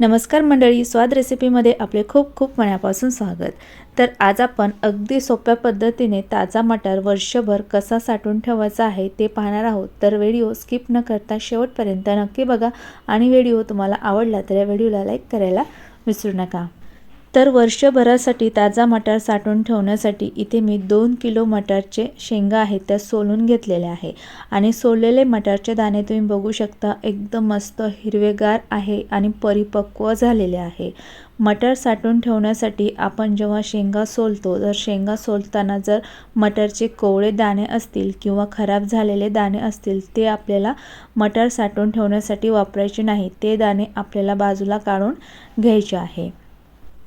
नमस्कार मंडळी स्वाद रेसिपीमध्ये आपले खूप खूप मनापासून स्वागत. तर आज आपण अगदी सोप्या पद्धतीने ताजा मटार वर्षभर कसा साठवून ठेवायचा आहे ते पाहणार आहोत. तर व्हिडिओ स्किप न करता शेवटपर्यंत नक्की बघा आणि व्हिडिओ तुम्हाला आवडला तर या व्हिडिओला लाईक करायला विसरू नका. तर वर्षभरासाठी ताजा मटार साठवून ठेवण्यासाठी इथे मी दोन किलो मटारचे शेंगा आहेत त्या सोलून घेतलेल्या आहे. आणि सोललेले मटारचे दाणे तुम्ही बघू शकता एकदम मस्त हिरवेगार आहे आणि परिपक्व झालेले आहे. मटार साठवून ठेवण्यासाठी आपण जेव्हा शेंगा सोलतो जर शेंगा सोलताना जर मटारचे कोवळे दाणे असतील किंवा खराब झालेले दाणे असतील ते आपल्याला मटार साठवून ठेवण्यासाठी वापरायचे नाही. ते दाणे आपल्याला बाजूला काढून घ्यायचे आहे.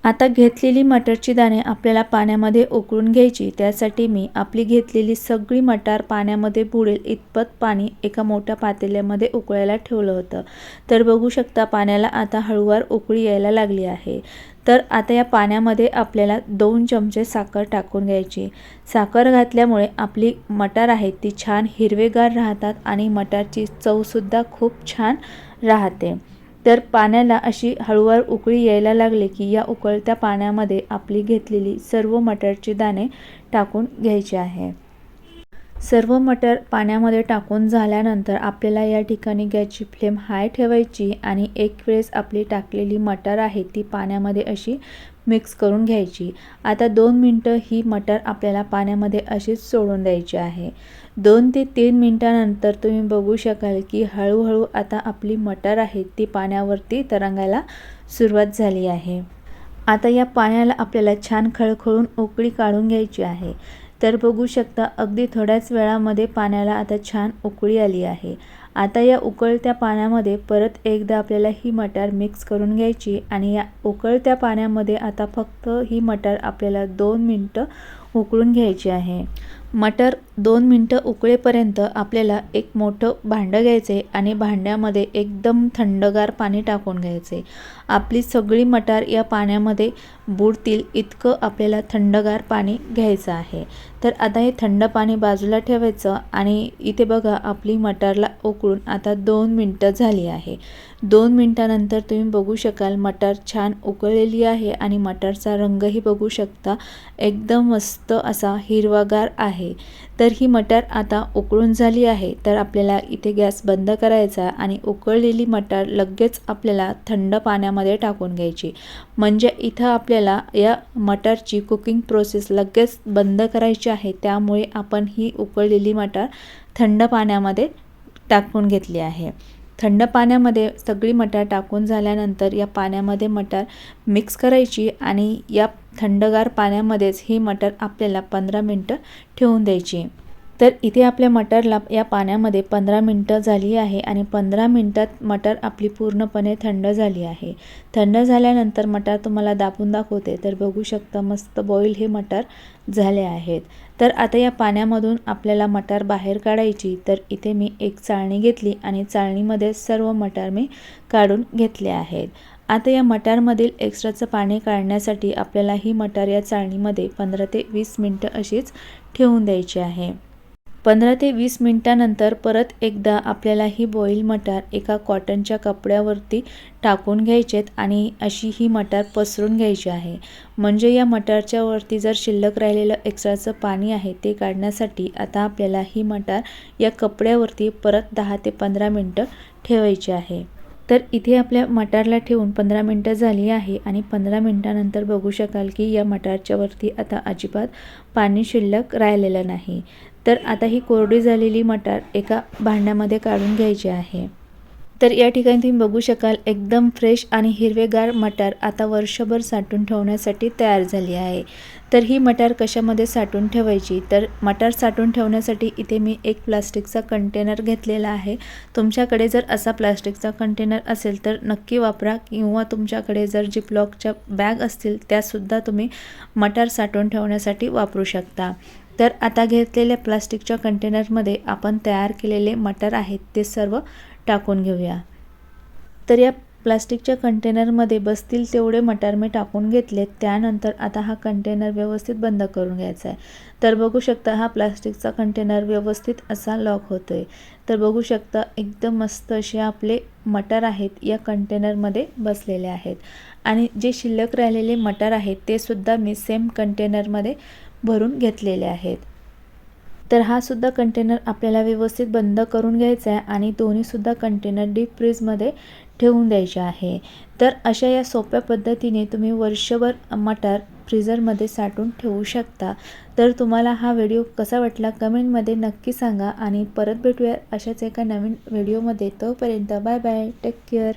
आता घेतलेली मटरची दाणे आपल्याला पाण्यामध्ये उकळून घ्यायची. त्यासाठी मी आपली घेतलेली सगळी मटार पाण्यामध्ये बुडेल इतपत पाणी एका मोठ्या पातेल्यामध्ये उकळायला ठेवलं होतं. तर बघू शकता पाण्याला आता हळूवार उकळी यायला लागली आहे. तर आता या पाण्यामध्ये आपल्याला दोन चमचे साखर टाकून घ्यायची. साखर घातल्यामुळे आपली मटार आहे ती छान हिरवेगार राहतात आणि मटारची चवसुद्धा खूप छान राहते. तर पाण्याला अशी हळूवार उकळी यायला लागली की या उकळत्या पाण्यामध्ये आपली घेतलेली सर्व मटरची दाणे टाकून घ्यायचे आहे. सर्व मटर पाण्यामध्ये टाकून झाल्यानंतर आपल्याला या ठिकाणी गॅसची फ्लेम हाय ठेवायची आणि एक वेळेस आपली टाकलेली मटर आहे ती पाण्यामध्ये अशी मिक्स करून घ्यायची. आता दोन मिनटं ही मटर आपल्याला पाण्यामध्ये अशीच सोडून द्यायची आहे. दोन ते तीन मिनटानंतर तुम्ही बघू शकाल की हळूहळू आता आपली मटर आहे ती पाण्यावरती तरंगायला सुरुवात झाली आहे. आता या पाण्याला आपल्याला छान खळखळून उकळी काढून घ्यायची आहे. तर बघू शकता अगदी थोड्याच वेळामध्ये पाण्याला आता छान उकळी आली आहे. आता या उकळत्या पाण्यामध्ये परत एकदा आपल्याला ही मटार मिक्स करून घ्यायची आणि या उकळत्या पाण्यामध्ये आता फक्त ही मटार आपल्याला दोन मिनटं उकळून घ्यायची आहे. मटर दोन मिनटं उकळेपर्यंत आपल्याला एक मोठं भांडं घ्यायचे आणि भांड्यामध्ये एकदम थंडगार पाणी टाकून घ्यायचे. आपली सगळी मटार या पाण्यामध्ये बुडतील इतकं आपल्याला थंडगार पाणी घ्यायचं आहे. तर आता हे थंड पाणी बाजूला ठेवायचं आणि इथे बघा आपली मटारला उकळून आता दोन मिनटं झाली आहे. दोन मिनटानंतर तुम्ही बघू शकाल मटार छान उकळलेली आहे आणि मटारचा रंगही बघू शकता. एकदम मस्त असा हिरवागार आहे. तर ही मटार आता उकळून झाली आहे. तर आपल्याला इथे गॅस बंद करायचा आणि उकळलेली मटार लगेच आपल्याला थंड पाण्यामध्ये टाकून घ्यायची. म्हणजे इथं आपल्याला या मटारची कुकिंग प्रोसेस लगेच बंद करायची आहे. त्यामुळे आपण ही उकळलेली मटार थंड पाण्यामध्ये टाकून घेतली आहे. थंड पाण्यामध्ये सगळी मटार टाकून झाल्यानंतर या पाण्यामध्ये मटार मिक्स करायची आणि या थंडगार पाण्यामध्येच ही मटर आपल्याला पंधरा मिनटं ठेवून द्यायची. तर इथे आपल्या मटरला या पाण्यामध्ये पंधरा मिनटं झाली आहे आणि पंधरा मिनटात मटर आपली पूर्णपणे थंड झाली आहे. थंड झाल्यानंतर मटर तुम्हाला दाबून दाखवते. तर बघू शकता मस्त बॉईल हे मटर झाले आहेत. तर आता या पाण्यामधून आपल्याला मटार बाहेर काढायची. तर इथे मी एक चाळणी घेतली आणि चाळणीमध्ये सर्व मटार मी काढून घेतले आहेत. आता या मटारमधील एक्स्ट्राचं पाणी काढण्यासाठी आपल्याला ही मटार या चाळणीमध्ये पंधरा ते वीस मिनटं अशीच ठेवून द्यायची आहे. पंधरा ते वीस मिनटानंतर परत एकदा आपल्याला ही बॉईल मटार एका कॉटनच्या कपड्यावरती टाकून घ्यायचेत आणि अशी ही मटार पसरून घ्यायची आहे. म्हणजे या मटारच्या वरती जर शिल्लक राहिलेलं एक्स्ट्राचं पाणी आहे ते काढण्यासाठी आता आपल्याला ही मटार या कपड्यावरती परत दहा ते पंधरा मिनटं ठेवायची आहे. तर इथे आपल्या मटारला ठेवून पंधरा मिनटं झाली आहे आणि पंधरा मिनटानंतर बघू शकाल की या मटारच्या वरती आता अजिबात पाणी शिल्लक राहिलेलं नाही. तर आता ही कोरडी झालेली मटार एका भांड्यामध्ये काढून घ्यायची आहे. तर या ठिकाणी तुम्ही बघू शकाल एकदम फ्रेश आणि हिरवेगार मटार आता वर्षभर साठवून ठेवण्यासाठी तयार झाली आहे. तर ही मटार कशामध्ये साठवून ठेवायची? तर मटार साठवून ठेवण्यासाठी इथे मी एक प्लास्टिकचा कंटेनर घेतलेला आहे. तुमच्याकडे जर असा प्लास्टिकचा कंटेनर असेल तर नक्की वापरा किंवा तुमच्याकडे जर जिपलॉकच्या बॅग असतील त्यासुद्धा तुम्ही मटार साठवून ठेवण्यासाठी वापरू शकता. तर आता घेतलेल्या प्लास्टिकच्या कंटेनरमध्ये आपण तयार केलेले मटर आहेत ते सर्व टाकून घेऊया. तर या प्लास्टिकच्या कंटेनरमध्ये बसतील तेवढे मटार मी टाकून घेतले त्यानंतर आता हा कंटेनर व्यवस्थित बंद करून घ्यायचा आहे. तर बघू शकता हा प्लास्टिकचा कंटेनर व्यवस्थित असा लॉक होतो आहे तर बघू शकता एकदम मस्त असे आपले मटार आहेत या कंटेनरमध्ये बसलेले आहेत. आणि जे शिल्लक राहिलेले मटार आहेत ते सुद्धा मी सेम कंटेनरमध्ये भरून घेतलेले आहेत. तर हा सुद्धा कंटेनर आपल्याला व्यवस्थित बंद करून घ्यायचा आहे आणि दोन्हीसुद्धा कंटेनर डीप फ्रीजमध्ये ठेवून द्यायचे आहे. तर अशा या सोप्या पद्धतीने तुम्ही वर्षभर मटार फ्रीझरमध्ये साठवून ठेवू शकता. तर तुम्हाला हा व्हिडिओ कसा वाटला कमेंटमध्ये नक्की सांगा आणि परत भेटूया अशाच एका नवीन व्हिडिओमध्ये तोपर्यंत बाय बाय टेक केअर